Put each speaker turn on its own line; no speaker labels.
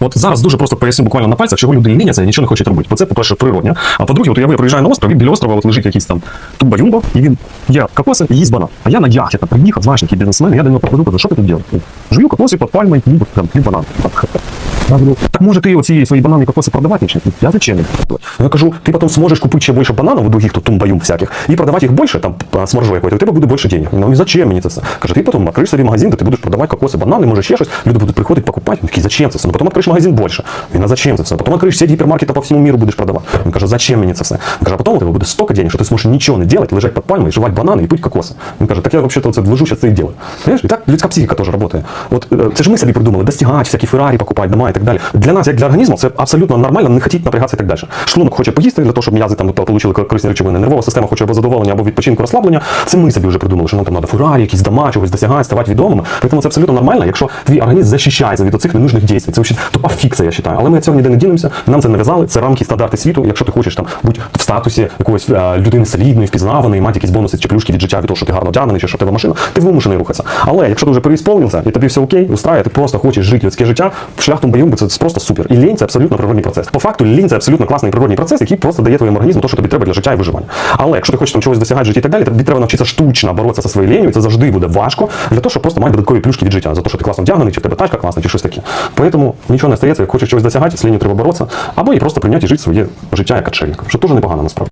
От зараз дуже просто поясню буквально на пальцях, чого люди ліняться і нічого не хочуть робити. Бо це, по-перше, природня. А по-друге, от я приїжджаю на остров, і біля острова от лежить якийсь там тумба-юмба, і він я кокоси і їсть банан. А я на яхті там приїхав, такий бізнесмен, я до нього підходжу, кажу, що ти тут робиш? Жую кокоси під пальмою, їм там хліб банан. Я говорю, так може ти оці свої банани і кокоси продавати чи? ні?» Я зачем? їх продавати? Я кажу, ти потім зможеш купити ще більше бананів у других тут тумбаюм всяких і продавати їх більше, там а, з маржою якою, у тебе буде більше денег. Ну і зачем мені це все? Каже, ти потім відкриєш собі магазин, де ти будеш продавати кокоси, банани, може ще щось, люди будуть приходити покупати. Він такий, зачем це все? Ну потім відкриєш магазин більше. Він, а зачем це все? Потім відкриєш сеть гіпермаркета по всьому міру будеш продавати. Він каже, зачем мені це все? Він каже, а потім у тебе буде стільки денег, що ти зможеш нічого не робити, лежати під пальмою, жувати банани і пити кокоси. Він каже, так я взагалі це движу, це і делаю. Понимаєш? І так людська психіка теж працює. От е, це ж ми собі придумали, достигати, всякі Феррарі покупати, дома і так далі. Для нас, як для організму, це абсолютно нормально, не хотіть напрягатися так далі. Шлунок хоче поїсти для того, щоб м'язи там отримали корисні речовини. Нервова система хоче або задоволення, або відпочинку розслаблення. Це ми собі вже придумали, що нам там треба Феррарі, якісь дома, чогось досягати, ставати відомими. Тому це абсолютно нормально, якщо твій організм захищається від оцих ненужних дій. Це тупа фікса, я вважаю. Але ми цього ніде не дінемося. Нам це нав'язали. Це рамки стандарти світу. Якщо ти хочеш там бути в статусі якоїсь е, людини солідної, впізнаваної, мати якісь бонуси чи плюшки від життя від того, що ти гарно одягнений, чи що тебе машина, ти вимушений рухатися. Але якщо ти вже переісполнився і тобі все окей, устрає, ти просто хочеш жити людське життя, шлях тумбаюмби це просто супер. І лінь це абсолютно природний процес. По факту лінь це абсолютно класний природний процес, який просто дає твоєму організму те, що тобі треба для життя і виживання. Але якщо ти хочеш там чогось досягати житті і так далі, тобі треба навчитися штучно боротися зі своєю лінію, і це завжди буде важко для того, щоб просто мати додаткові плюшки від життя, за те, що ти класно вдягнений, чи в тебе тачка класна, чи щось таке. Тому нічого не стається, як хочеш чогось досягати, з лінією треба боротися, або і просто прийняти жити своє життя як отшельник, що теж непогано насправді.